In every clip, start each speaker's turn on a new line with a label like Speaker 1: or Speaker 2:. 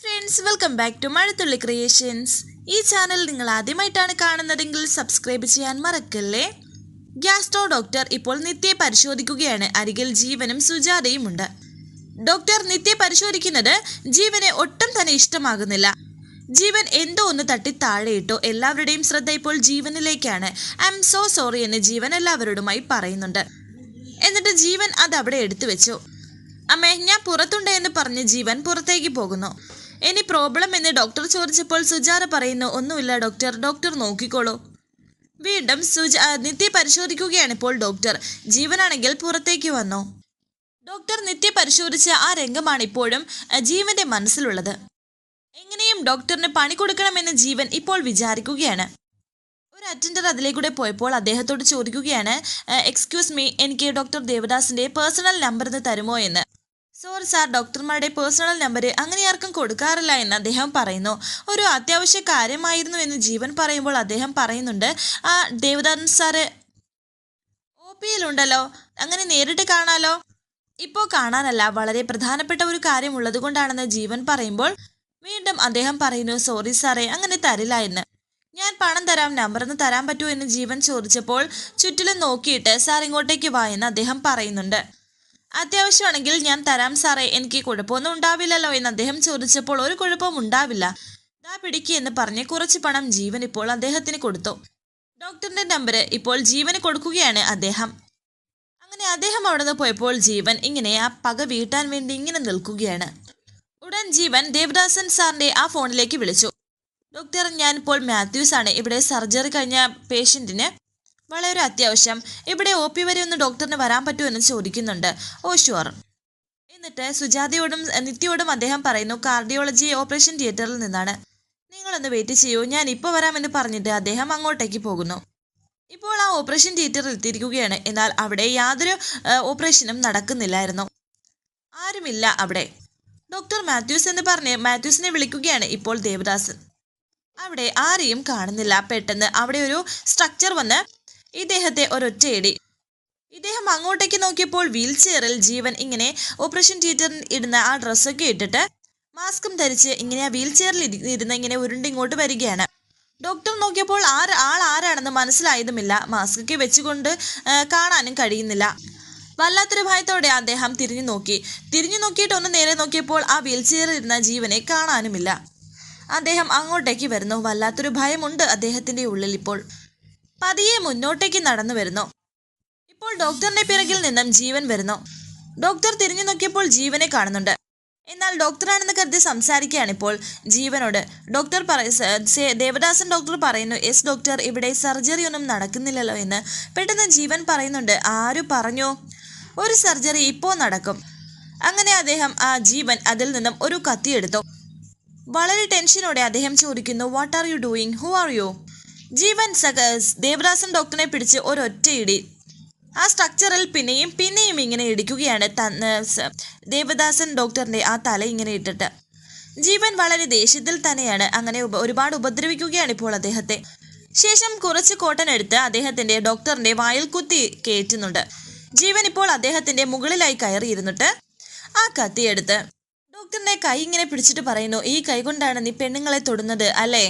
Speaker 1: Friends welcome back to Mazhathulli creations ഈ channel നിങ്ങൾ ആദ്യമായിട്ടാണ് കാണുന്നതെങ്കിൽ സബ്സ്ക്രൈബ് ചെയ്യാൻ മറക്കല്ലേ? ഗ്യാസ്ട്രോ ഡോക്ടർ ഇപ്പോൾ നിത്യ പരിശോധിക്കുകയാണ്. അരികിൽ ജീവനും സുജാതയും ഉണ്ട്. ഡോക്ടർ നിത്യ പരിശോധിക്കുന്നത് ജീവനെ ഒട്ടും തന്നെ ഇഷ്ടമാകുന്നില്ല. ജീവൻ എന്തോ ഒന്ന് തട്ടി താഴെയിട്ടോ എല്ലാവരുടെയും ശ്രദ്ധ ഇപ്പോൾ ജീവനിലേക്കാണ്. ഐ എം സോ സോറി എന്ന് ജീവൻ എല്ലാവരോടുമായി പറയുന്നുണ്ട്. എന്നിട്ട് ജീവൻ അത് അവിടെ എടുത്തു വെച്ചു അമ്മേ ഞാൻ പുറത്തുണ്ട് എന്ന് പറഞ്ഞ് ജീവൻ പുറത്തേക്ക് പോകുന്നു. ഇനി പ്രോബ്ലം എന്ന് ഡോക്ടർ ചോദിച്ചപ്പോൾ സുജാത പറയുന്നു ഒന്നുമില്ല ഡോക്ടർ ഡോക്ടർ നോക്കിക്കോളൂ. വീണ്ടും സുജ നിത്യ പരിശോധിക്കുകയാണ് ഇപ്പോൾ ഡോക്ടർ ജീവനാണെങ്കിൽ പുറത്തേക്ക് വന്നോ? ഡോക്ടർ നിത്യ പരിശോധിച്ച ആ രംഗമാണ് ഇപ്പോഴും ജീവന്റെ മനസ്സിലുള്ളത്. എങ്ങനെയും ഡോക്ടറിന് പണി കൊടുക്കണമെന്ന് ജീവൻ ഇപ്പോൾ വിചാരിക്കുകയാണ്. ഒരു അറ്റൻഡർ അതിലേക്കൂടെ പോയപ്പോൾ അദ്ദേഹത്തോട് ചോദിക്കുകയാണ് എക്സ്ക്യൂസ് മീ എനിക്ക് ഡോക്ടർ ദേവദാസിന്റെ പേഴ്സണൽ നമ്പർ തരുമോ എന്ന്. സോറി സാർ ഡോക്ടർമാരുടെ പേഴ്സണൽ നമ്പർ അങ്ങനെ ആർക്കും കൊടുക്കാറില്ല എന്ന് അദ്ദേഹം പറയുന്നു. ഒരു അത്യാവശ്യ കാര്യമായിരുന്നു എന്ന് ജീവൻ പറയുമ്പോൾ അദ്ദേഹം പറയുന്നുണ്ട് ആ ദേവദാസൻ സാറ് ഒ പിയിലുണ്ടല്ലോ അങ്ങനെ നേരിട്ട് കാണാലോ? ഇപ്പോൾ കാണാനല്ല വളരെ പ്രധാനപ്പെട്ട ഒരു കാര്യം ഉള്ളതുകൊണ്ടാണെന്ന് ജീവൻ പറയുമ്പോൾ വീണ്ടും അദ്ദേഹം പറയുന്നു സോറി സാറേ അങ്ങനെ തരില്ല എന്ന്. ഞാൻ പണം തരാം നമ്പർ ഒന്ന് തരാൻ പറ്റുമോ എന്ന് ജീവൻ ചോദിച്ചപ്പോൾ ചുറ്റിലും നോക്കിയിട്ട് സാർ ഇങ്ങോട്ടേക്ക് വാ എന്ന് അദ്ദേഹം പറയുന്നുണ്ട്. അത്യാവശ്യമാണെങ്കിൽ ഞാൻ തരാം സാറേ എനിക്ക് കുഴപ്പമൊന്നും ഉണ്ടാവില്ലല്ലോ എന്ന് അദ്ദേഹം ചോദിച്ചപ്പോൾ ഒരു കുഴപ്പവും ഉണ്ടാവില്ല. ദാ പിടിക്ക് എന്ന് പറഞ്ഞ് കുറച്ച് പണം ജീവൻ ഇപ്പോൾ അദ്ദേഹത്തിന് കൊടുത്തു. ഡോക്ടറിന്റെ നമ്പർ ഇപ്പോൾ ജീവന് കൊടുക്കുകയാണ് അദ്ദേഹം. അങ്ങനെ അദ്ദേഹം അവിടെ നിന്ന് പോയപ്പോൾ ജീവൻ ഇങ്ങനെ ആ പക വീട്ടാൻ വേണ്ടി ഇങ്ങനെ നിൽക്കുകയാണ്. ഉടൻ ജീവൻ ദേവദാസൻ സാറിന്റെ ആ ഫോണിലേക്ക് വിളിച്ചു. ഡോക്ടർ ഞാനിപ്പോൾ മാത്യൂസ് ആണ് ഇവിടെ സർജറി കഴിഞ്ഞ പേഷ്യന്റിന് വളരെ അത്യാവശ്യം. ഇവിടെ ഒ പി വരെ ഒന്ന് ഡോക്ടറിന് വരാൻ പറ്റുമോ എന്ന് ചോദിക്കുന്നുണ്ട്. ഓ ഷുവർ എന്നിട്ട് സുജാതയോടും നിത്യയോടും അദ്ദേഹം പറയുന്നു കാർഡിയോളജി ഓപ്പറേഷൻ തിയേറ്ററിൽ നിന്നാണ്. നിങ്ങളൊന്ന് വെയിറ്റ് ചെയ്യൂ. ഞാൻ ഇപ്പോൾ വരാമെന്ന് പറഞ്ഞിട്ട് അദ്ദേഹം അങ്ങോട്ടേക്ക് പോകുന്നു. ഇപ്പോൾ ആ ഓപ്പറേഷൻ തിയേറ്ററിൽ എത്തിയിരിക്കുകയാണ്. എന്നാൽ അവിടെ യാതൊരു ഓപ്പറേഷനും നടക്കുന്നില്ലായിരുന്നു. ആരുമില്ല അവിടെ. ഡോക്ടർ മാത്യൂസ് എന്ന് പറഞ്ഞ് മാത്യൂസിനെ വിളിക്കുകയാണ് ഇപ്പോൾ ദേവദാസൻ. അവിടെ ആരെയും കാണുന്നില്ല. പെട്ടെന്ന് അവിടെ ഒരു സ്ട്രക്ചർ വന്ന് ഇദ്ദേഹത്തെ ഒരൊറ്റയടി ഇദ്ദേഹം അങ്ങോട്ടേക്ക് നോക്കിയപ്പോൾ വീൽ ചെയറിൽ ജീവൻ ഇങ്ങനെ ഓപ്പറേഷൻ തിയേറ്ററിൽ ഇടുന്ന ആ ഡ്രസ്സൊക്കെ ഇട്ടിട്ട് മാസ്കും ധരിച്ച് ഇങ്ങനെ ആ വീൽ ചെയറിൽ ഇരുന്ന് ഇങ്ങനെ ഉരുണ്ട് ഇങ്ങോട്ട് വരികയാണ്. ഡോക്ടർ നോക്കിയപ്പോൾ ആര് ആൾ ആരാണെന്ന് മനസ്സിലായതുമില്ല. മാസ്ക് ഒക്കെ വെച്ചുകൊണ്ട് കാണാനും കഴിയുന്നില്ല. വല്ലാത്തൊരു ഭയത്തോടെ അദ്ദേഹം തിരിഞ്ഞു നോക്കി. തിരിഞ്ഞു നോക്കിയിട്ട് ഒന്ന് നേരെ നോക്കിയപ്പോൾ ആ വീൽ ചെയറിൽ ഇരുന്ന ജീവനെ കാണാനുമില്ല. അദ്ദേഹം അങ്ങോട്ടേക്ക് വരുന്നു. വല്ലാത്തൊരു ഭയമുണ്ട് അദ്ദേഹത്തിന്റെ ഉള്ളിൽ ഇപ്പോൾ. പതിയെ മുന്നോട്ടേക്ക് നടന്നു വരുന്നു. ഇപ്പോൾ ഡോക്ടറിന്റെ പിറകിൽ നിന്നും ജീവൻ വരുന്നു. ഡോക്ടർ തിരിഞ്ഞു നോക്കിയപ്പോൾ ജീവനെ കാണുന്നുണ്ട്. എന്നാൽ ഡോക്ടറാണെന്ന് കരുതി സംസാരിക്കുകയാണ് ഇപ്പോൾ ജീവനോട്. ഡോക്ടർ ദേവദാസൻ ഡോക്ടർ പറയുന്നു എസ് ഡോക്ടർ ഇവിടെ സർജറി ഒന്നും നടക്കുന്നില്ലല്ലോ എന്ന്. പെട്ടെന്ന് ജീവൻ പറയുന്നുണ്ട് ആരു പറഞ്ഞു? ഒരു സർജറി ഇപ്പോൾ നടക്കും. അങ്ങനെ അദ്ദേഹം ആ ജീവൻ അതിൽ നിന്നും ഒരു കത്തിയെടുത്തു വളരെ ടെൻഷനോടെ അദ്ദേഹം ചോദിക്കുന്നു what are you doing who are you Jeevan സക Devadasan ഡോക്ടറിനെ പിടിച്ച് ഒരൊറ്റ ഇടി ആ സ്ട്രക്ചറിൽ പിന്നെയും പിന്നെയും ഇങ്ങനെ ഇടിക്കുകയാണ് ദേവദാസൻ ഡോക്ടറിന്റെ ആ തല ഇങ്ങനെ ഇട്ടിട്ട്. ജീവൻ വളരെ ദേഷ്യത്തിൽ തന്നെയാണ് അങ്ങനെ ഒരുപാട് ഉപദ്രവിക്കുകയാണ് ഇപ്പോൾ അദ്ദേഹത്തെ. ശേഷം കുറച്ച് കോട്ടൺ എടുത്ത് അദ്ദേഹത്തിന്റെ ഡോക്ടറിന്റെ വായിൽ കുത്തി കയറ്റുന്നുണ്ട് ജീവൻ ഇപ്പോൾ അദ്ദേഹത്തിന്റെ മുകളിലായി കയറിയിരുന്നിട്ട് ആ കത്തിയെടുത്ത് ഡോക്ടറിന്റെ കൈ ഇങ്ങനെ പിടിച്ചിട്ട് പറയുന്നു ഈ കൈ കൊണ്ടാണ് നീ പെണ്ണുങ്ങളെ തൊടുന്നത് അല്ലേ?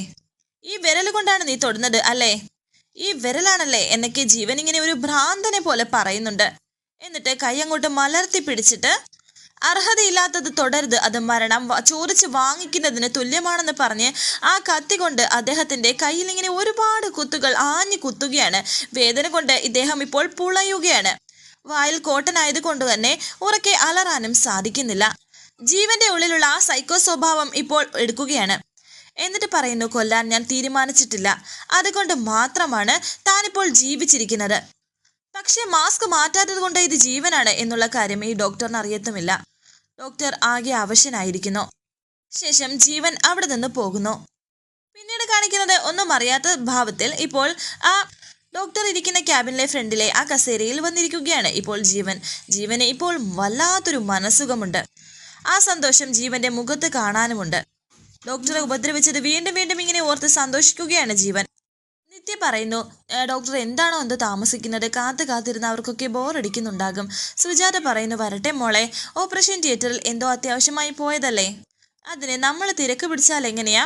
Speaker 1: ഈ വിരൽ കൊണ്ടാണ് നീ തൊടുന്നത് അല്ലേ? ഈ വിരലാണല്ലേ എന്നൊക്കെ ജീവൻ ഇങ്ങനെ ഒരു ഭ്രാന്തനെ പോലെ പറയുന്നുണ്ട്. എന്നിട്ട് കൈ അങ്ങോട്ട് മലർത്തി പിടിച്ചിട്ട് അർഹതയില്ലാത്തത് തുടരുത് അത് മരണം. ചോദിച്ച് വാങ്ങിക്കുന്നതിന് തുല്യമാണെന്ന് പറഞ്ഞ് ആ കത്തി കൊണ്ട് അദ്ദേഹത്തിന്റെ കയ്യിൽ ഇങ്ങനെ ഒരുപാട് കുത്തുകൾ ആഞ്ഞു കുത്തുകയാണ്. വേദന കൊണ്ട് ഇദ്ദേഹം ഇപ്പോൾ പുളയുകയാണ്. വായിൽ കോട്ടനായത് കൊണ്ട് തന്നെ ഉറക്കെ അലറാനും സാധിക്കുന്നില്ല. ജീവന്റെ ഉള്ളിലുള്ള ആ സൈക്കോ സ്വഭാവം ഇപ്പോൾ എടുക്കുകയാണ്. എന്നിട്ട് പറയുന്നു കൊല്ലാൻ ഞാൻ തീരുമാനിച്ചിട്ടില്ല. അതുകൊണ്ട് മാത്രമാണ് താനിപ്പോൾ ജീവിച്ചിരിക്കുന്നത്. പക്ഷേ മാസ്ക് മാറ്റാത്തത് കൊണ്ട് ഇത് ജീവനാണ് എന്നുള്ള കാര്യം ഈ ഡോക്ടറിന് അറിയത്തുമില്ല. ഡോക്ടർ ആകെ അവശനായിരിക്കുന്നു. ശേഷം ജീവൻ അവിടെ നിന്ന് പോകുന്നു. പിന്നീട് കാണിക്കുന്നത് ഒന്നും അറിയാത്ത ഭാവത്തിൽ ഇപ്പോൾ ആ ഡോക്ടർ ഇരിക്കുന്ന ക്യാബിനിലെ ഫ്രണ്ടിലെ ആ കസേരയിൽ വന്നിരിക്കുകയാണ് ഇപ്പോൾ ജീവൻ. ജീവന് ഇപ്പോൾ വല്ലാത്തൊരു മനസ്സുഖമുണ്ട്. ആ സന്തോഷം ജീവന്റെ മുഖത്ത് കാണാനുമുണ്ട്. ഡോക്ടറെ ഉപദ്രവിച്ചത് വീണ്ടും വീണ്ടും ഇങ്ങനെ ഓർത്ത് സന്തോഷിക്കുകയാണ് ജീവൻ. നിത്യ പറയുന്നു ഡോക്ടർ എന്താണോ എന്ത് താമസിക്കുന്നത്? കാത്തു കാത്തിരുന്ന് അവർക്കൊക്കെ ബോറടിക്കുന്നുണ്ടാകും. സുജാത പറയുന്നു വരട്ടെ മോളെ ഓപ്പറേഷൻ തിയേറ്ററിൽ എന്തോ അത്യാവശ്യമായി പോയതല്ലേ? അതിന് നമ്മൾ തിരക്ക് പിടിച്ചാൽ എങ്ങനെയാ?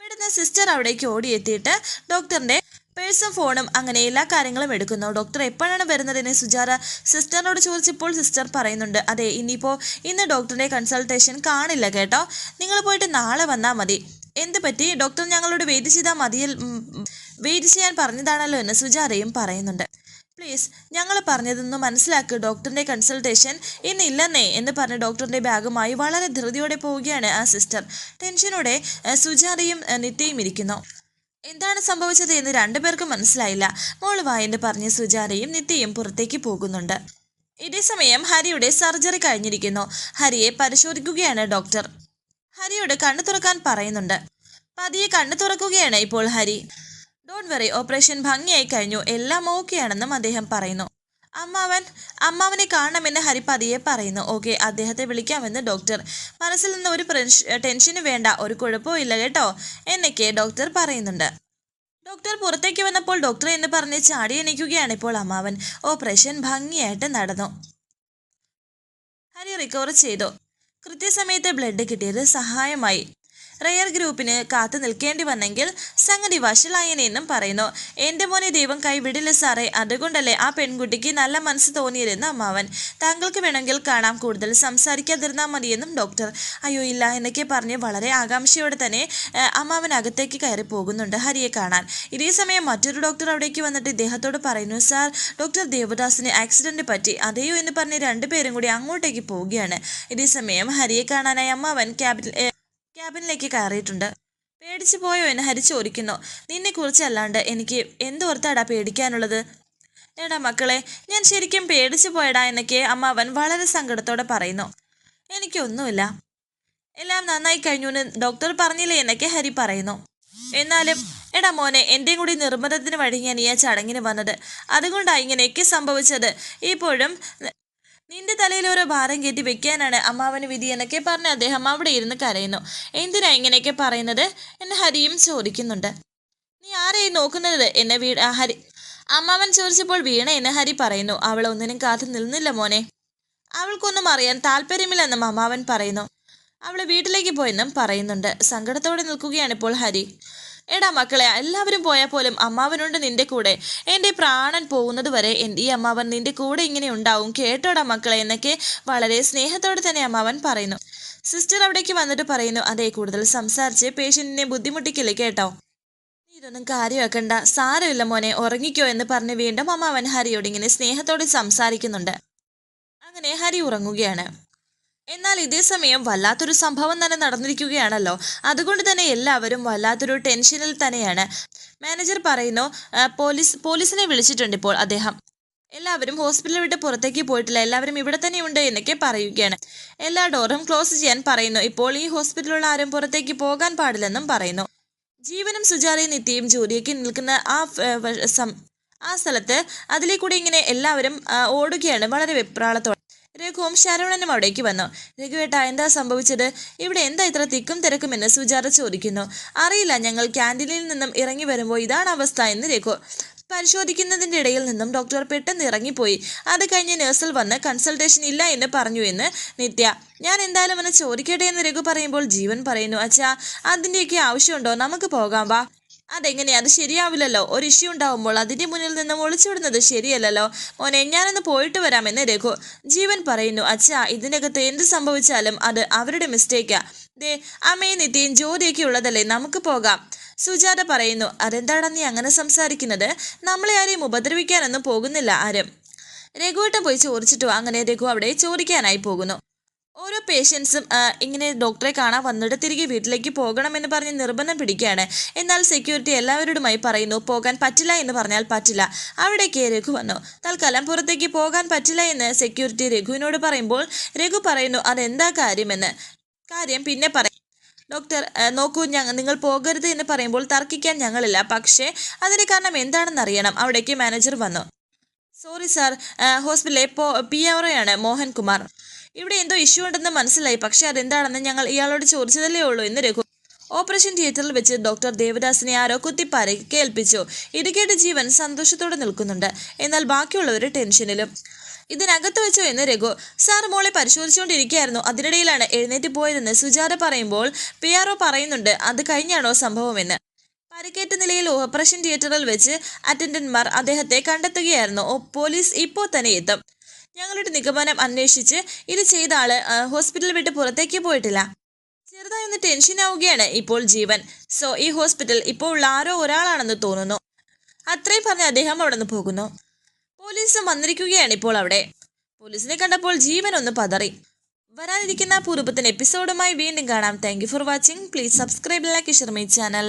Speaker 1: പെടുന്ന സിസ്റ്റർ അവിടേക്ക് ഓടിയെത്തിയിട്ട് ഡോക്ടറിന്റെ പേഴ്സും ഫോണും അങ്ങനെ എല്ലാ കാര്യങ്ങളും എടുക്കുന്നു. ഡോക്ടർ എപ്പോഴാണ് വരുന്നതെന്ന് സുജാത സിസ്റ്ററിനോട് ചോദിച്ചപ്പോൾ സിസ്റ്റർ പറയുന്നുണ്ട്. അതെ ഇനിയിപ്പോൾ ഇന്ന് ഡോക്ടറിന്റെ കൺസൾട്ടേഷൻ കാണില്ല കേട്ടോ. നിങ്ങൾ പോയിട്ട് നാളെ വന്നാൽ മതി. എന്ത് പറ്റി? ഡോക്ടർ ഞങ്ങളോട് വെയിറ്റ് ചെയ്താൽ മതിയിൽ വെയിറ്റ് ചെയ്യാൻ പറഞ്ഞതാണല്ലോ എന്ന് സുജാതയും പറയുന്നുണ്ട്. പ്ലീസ് ഞങ്ങൾ പറഞ്ഞതൊന്ന് മനസ്സിലാക്കുക ഡോക്ടറിന്റെ കൺസൾട്ടേഷൻ ഇന്നില്ലെന്നേ എന്ന് പറഞ്ഞ് ഡോക്ടറിന്റെ ബാഗുമായി വളരെ ധൃതിയോടെ പോവുകയാണ് ആ സിസ്റ്റർ. ടെൻഷനോടെ സുജാതയും നിത്യയും ഇരിക്കുന്നു. എന്താണ് സംഭവിച്ചത് എന്ന് രണ്ടുപേർക്കും മനസ്സിലായില്ല. മോൾ വായെന്ന് പറഞ്ഞ് സുജാതയും നിത്യയും പുറത്തേക്ക് പോകുന്നുണ്ട്. ഇതേസമയം ഹരിയുടെ സർജറി കഴിഞ്ഞിരിക്കുന്നു. ഹരിയെ പരിശോധിക്കുകയാണ് ഡോക്ടർ. ഹരിയോട് കണ്ണു തുറക്കാൻ പറയുന്നുണ്ട്. പതിയെ കണ്ണു തുറക്കുകയാണ് ഇപ്പോൾ ഹരി. ഡോണ്ട് വെറി ഓപ്പറേഷൻ ഭംഗിയായി കഴിഞ്ഞു. എല്ലാം ഓക്കെയാണെന്നും അദ്ദേഹം പറയുന്നു. അമ്മാവൻ അമ്മാവനെ കാണണമെന്ന് ഹരി പതിയെ പറയുന്നു. ഓക്കെ അദ്ദേഹത്തെ വിളിക്കാമെന്ന് ഡോക്ടർ. മനസ്സിൽ നിന്ന് ഒരു ടെൻഷന് വേണ്ട ഒരു കുഴപ്പവും ഇല്ല കേട്ടോ എന്നൊക്കെ ഡോക്ടർ പറയുന്നുണ്ട്. ഡോക്ടർ പുറത്തേക്ക് വന്നപ്പോൾ ഡോക്ടർ എന്ന് പറഞ്ഞ് ചാടി എണീക്കുകയാണ് ഇപ്പോൾ അമ്മാവൻ. ഓപ്പറേഷൻ ഭംഗിയായിട്ട് നടന്നു. ഹരി റിക്കവർ ചെയ്തു. കൃത്യസമയത്ത് ബ്ലഡ് കിട്ടിയത് സഹായമായി. റയർ ഗ്രൂപ്പിന് കാത്തു നിൽക്കേണ്ടി വന്നെങ്കിൽ സംഗതി വഷളായനെന്നും പറയുന്നു. എന്റെ മോനെ ദൈവം കൈവിടില്ല സാറേ. അതുകൊണ്ടല്ലേ ആ പെൺകുട്ടിക്ക് നല്ല മനസ്സ് തോന്നിയതെന്ന് അമ്മാവൻ. താങ്കൾക്ക് വേണമെങ്കിൽ കാണാം. കൂടുതൽ സംസാരിക്കാതിരുന്നാൽ മതിയെന്നും ഡോക്ടർ. അയ്യോ ഇല്ല എന്നൊക്കെ പറഞ്ഞ് വളരെ ആകാംക്ഷയോടെ തന്നെ അമ്മാവൻ അകത്തേക്ക് കയറി പോകുന്നുണ്ട് ഹരിയെ കാണാൻ. ഇതേ സമയം മറ്റൊരു ഡോക്ടർ അവിടേക്ക് വന്നിട്ട് ഇദ്ദേഹത്തോട് പറയുന്നു സാർ ഡോക്ടർ ദേവദാസിന് ആക്സിഡന്റ് പറ്റി. അതെയോ എന്ന് പറഞ്ഞ് രണ്ടുപേരും കൂടി അങ്ങോട്ടേക്ക് പോവുകയാണ്. ഇതേ സമയം ഹരിയെ കാണാനായി അമ്മാവൻ ഏഹ്, ക്യാബിനിലേക്ക് കയറിയിട്ടുണ്ട്. പേടിച്ചു പോയോ എന്ന് ഹരി ചോദിക്കുന്നു. നിന്നെ കുറിച്ചല്ലാണ്ട് എനിക്ക് എന്തോർത്താടാ പേടിക്കാനുള്ളത്? എടാ മക്കളെ ഞാൻ ശരിക്കും പേടിച്ചു പോയടാ എന്നൊക്കെ അമ്മാവൻ വളരെ സങ്കടത്തോടെ പറയുന്നു. എനിക്കൊന്നുമില്ല. എല്ലാം നന്നായി കഴിഞ്ഞു എന്ന് ഡോക്ടർ പറഞ്ഞില്ലേ എന്നൊക്കെ ഹരി പറയുന്നു. എന്നാലും എടാ മോനെ എന്റെയും കൂടി നിർബന്ധത്തിന് വഴങ്ങിയാണ് ഈ ആ ചടങ്ങിന് വന്നത്. അതുകൊണ്ടാണ് ഇങ്ങനെയൊക്കെ സംഭവിച്ചത്. ഇപ്പോഴും നിന്റെ തലയിൽ ഓരോ ഭാരം കയറ്റി വെക്കാനാണ് അമ്മാവന് വിധി എന്നൊക്കെ പറഞ്ഞ് അദ്ദേഹം അവിടെ ഇരുന്ന് കരയുന്നു. എന്തിനാ ഇങ്ങനെയൊക്കെ പറയുന്നത്? എന്ന് ഹരിയും ചോദിക്കുന്നുണ്ട്. നീ ആരെയും നോക്കുന്നത്? എന്നെ വീ ഹരി അമ്മാവൻ ചോദിച്ചപ്പോൾ വീണ എന്ന് ഹരി പറയുന്നു. അവൾ ഒന്നിനും കാത്തു നിന്നില്ല മോനെ. അവൾക്കൊന്നും അറിയാൻ താല്പര്യമില്ലെന്നും അമ്മാവൻ പറയുന്നു. അവൾ വീട്ടിലേക്ക് പോയെന്നും പറയുന്നുണ്ട്. സങ്കടത്തോടെ നിൽക്കുകയാണ് ഇപ്പോൾ ഹരി. എടാ മക്കളെ എല്ലാവരും പോയാൽ പോലും അമ്മാവനുണ്ട് നിന്റെ കൂടെ. എന്റെ പ്രാണൻ പോകുന്നത് വരെ ഈ അമ്മാവൻ നിന്റെ കൂടെ ഇങ്ങനെ ഉണ്ടാവും. കേട്ടോടാ മക്കളെ എന്നൊക്കെ വളരെ സ്നേഹത്തോടെ തന്നെ അമ്മാവൻ പറയുന്നു. സിസ്റ്റർ അവിടേക്ക് വന്നിട്ട് പറയുന്നു അതേ കൂടുതൽ സംസാരിച്ച് പേഷ്യന്റിനെ ബുദ്ധിമുട്ടിക്കില്ലേ കേട്ടോ? ഇതൊന്നും കാര്യമാക്കണ്ട. സാരമില്ല മോനെ ഉറങ്ങിക്കോ എന്ന് പറഞ്ഞ് വീണ്ടും അമ്മാവൻ ഹരിയോട് ഇങ്ങനെ സ്നേഹത്തോടെ സംസാരിക്കുന്നുണ്ട്. അങ്ങനെ ഹരി ഉറങ്ങുകയാണ്. എന്നാൽ ഇതേ സമയം വല്ലാത്തൊരു സംഭവം തന്നെ നടന്നിരിക്കുകയാണല്ലോ. അതുകൊണ്ട് തന്നെ എല്ലാവരും വല്ലാത്തൊരു ടെൻഷനിൽ തന്നെയാണ്. മാനേജർ പറയുന്നു പോലീസ് പോലീസിനെ വിളിച്ചിട്ടുണ്ട് ഇപ്പോൾ അദ്ദേഹം. എല്ലാവരും ഹോസ്പിറ്റൽ വിട്ട് പുറത്തേക്ക് പോയിട്ടില്ല. എല്ലാവരും ഇവിടെ തന്നെയുണ്ട് എന്നൊക്കെ പറയുകയാണ്. എല്ലാ ഡോറും ക്ലോസ് ചെയ്യാൻ പറയുന്നു. ഇപ്പോൾ ഈ ഹോസ്പിറ്റലിലുള്ള ആരും പുറത്തേക്ക് പോകാൻ പാടില്ലെന്നും പറയുന്നു. ജീവനും സുജാലയും നിത്യയും ജോലിയൊക്കെ നിൽക്കുന്ന ആ ആ സ്ഥലത്ത് അതിലേക്കൂടി ഇങ്ങനെ എല്ലാവരും ഓടുകയാണ് വളരെ വെപ്രാളത്തോടെ. രഘുവും ശരവണനും അവിടേക്ക് വന്നു. രഘുവേട്ട എന്താ സംഭവിച്ചത്? ഇവിടെ എന്താ ഇത്ര തിക്കും തിരക്കും തിരക്കുമെന്ന് സുജാത ചോദിക്കുന്നു. അറിയില്ല ഞങ്ങൾ ക്യാന്റീനിൽ നിന്നും ഇറങ്ങി വരുമ്പോൾ ഇതാണ് അവസ്ഥ എന്ന് രഘു പരിശോധിക്കുന്നതിന്റെ ഇടയിൽ നിന്നും ഡോക്ടർ പെട്ടെന്ന് ഇറങ്ങിപ്പോയി. അത് കഴിഞ്ഞ് നഴ്സിൽ വന്ന് കൺസൾട്ടേഷൻ ഇല്ല എന്ന് പറഞ്ഞു എന്ന് നിത്യ. ഞാൻ എന്തായാലും ഒന്ന് ചോദിക്കട്ടെ എന്ന് രഘു പറയുമ്പോൾ ജീവൻ പറയുന്നു. അച്ഛാ അതിന്റെയൊക്കെ ആവശ്യമുണ്ടോ? നമുക്ക് പോകാം വാ. അതെങ്ങനെയാ? അത് ശരിയാവില്ലല്ലോ. ഒരു ഇഷ്യൂ ഉണ്ടാവുമ്പോൾ അതിന്റെ മുന്നിൽ നിന്നും ഒളിച്ചുവിടുന്നത് ശരിയല്ലല്ലോ. മോനെ ഞാനൊന്ന് പോയിട്ട് വരാമെന്ന് രഘു ജീവൻ പറയുന്നു. അച്ഛാ ഇതിനകത്ത് എന്ത് സംഭവിച്ചാലും അത് അവരുടെ മിസ്റ്റേക്കാ ദേ അമ്മയും നിത്യയും ജോലിയൊക്കെ ഉള്ളതല്ലേ? നമുക്ക് പോകാം. സുജാത പറയുന്നു അതെന്താണ് നീ അങ്ങനെ സംസാരിക്കുന്നത്? നമ്മളെ ആരെയും ഉപദ്രവിക്കാനൊന്നും പോകുന്നില്ല ആരും. രഘുവട്ടം പോയി ചോദിച്ചിട്ടു അങ്ങനെ രഘു അവിടെ ചോദിക്കാനായി പോകുന്നു. ഓരോ പേഷ്യൻസും ഇങ്ങനെ ഡോക്ടറെ കാണാൻ വന്നിട്ട് തിരികെ വീട്ടിലേക്ക് പോകണമെന്ന് പറഞ്ഞ് നിർബന്ധം പിടിക്കുകയാണ്. എന്നാൽ സെക്യൂരിറ്റി എല്ലാവരോടുമായി പറയുന്നു പോകാൻ പറ്റില്ല എന്ന് പറഞ്ഞാൽ പറ്റില്ല. അവിടേക്ക് രഘു വന്നു. തൽക്കാലം പുറത്തേക്ക് പോകാൻ പറ്റില്ല എന്ന് സെക്യൂരിറ്റി രഘുവിനോട് പറയുമ്പോൾ രഘു പറയുന്നു അതെന്താ കാര്യമെന്ന് കാര്യം പിന്നെ പറയും ഡോക്ടർ നോക്കൂ ഞങ്ങൾ നിങ്ങൾ പോകരുത് എന്ന് പറയുമ്പോൾ തർക്കിക്കാൻ ഞങ്ങളില്ല. പക്ഷേ അതിന് കാരണം എന്താണെന്ന് അറിയണം. അവിടേക്ക് മാനേജർ വന്നു. സോറി സാർ ഹോസ്പിറ്റലിലെ പോ ആണ് മോഹൻകുമാർ. ഇവിടെ എന്തോ ഇഷ്യൂ ഉണ്ടെന്ന് മനസ്സിലായി. പക്ഷേ അതെന്താണെന്ന് ഞങ്ങൾ ഇയാളോട് ചോദിച്ചതല്ലേ ഉള്ളൂ എന്ന് രഘു ഓപ്പറേഷൻ തിയേറ്ററിൽ വെച്ച് ഡോക്ടർ ദേവദാസിനെ ആരോ കുത്തിപ്പാരെ കേൾപ്പിച്ചു. ഇടുക്കിയുടെ ജീവൻ സന്തോഷത്തോടെ നിൽക്കുന്നുണ്ട്. എന്നാൽ ബാക്കിയുള്ളവർ ടെൻഷനിലും. ഇതിനകത്ത് വെച്ചോ എന്ന് രഘു സാർ മോളെ പരിശോധിച്ചുകൊണ്ടിരിക്കുകയായിരുന്നു അതിനിടയിലാണ് എഴുന്നേറ്റ് പോയതെന്ന് സുജാത പറയുമ്പോൾ പി ആർ ഒ പറയുന്നുണ്ട്. അത് കഴിഞ്ഞാണോ സംഭവമെന്ന്. പരിക്കേറ്റ നിലയിൽ ഓപ്പറേഷൻ തിയേറ്ററിൽ വെച്ച് അറ്റൻഡന്റ്മാർ അദ്ദേഹത്തെ കണ്ടെത്തുകയായിരുന്നു. പോലീസ് ഇപ്പോൾ തന്നെ എത്തും. ഞങ്ങളുടെ നിഗമനം അന്വേഷിച്ച് ഇത് ചെയ്ത ആൾ ഹോസ്പിറ്റൽ വിട്ട് പുറത്തേക്ക് പോയിട്ടില്ല. ചെറുതായി ഒന്ന് ടെൻഷൻ ആവുകയാണ് ഇപ്പോൾ ജീവൻ. സോ ഈ ഹോസ്പിറ്റൽ ഇപ്പോൾ ഉള്ള ആരോ ഒരാളാണെന്ന് തോന്നുന്നു. അത്രയും പറഞ്ഞ് അദ്ദേഹം അവിടെ നിന്ന് പോകുന്നു. പോലീസ് വന്നിരിക്കുകയാണ് ഇപ്പോൾ അവിടെ. പോലീസിനെ കണ്ടപ്പോൾ ജീവൻ ഒന്ന് പതറി. വരാനിരിക്കുന്ന പൂർവത്തിന് എപ്പിസോഡുമായി വീണ്ടും കാണാം. Thank for watching please subscribe like Sharmi channel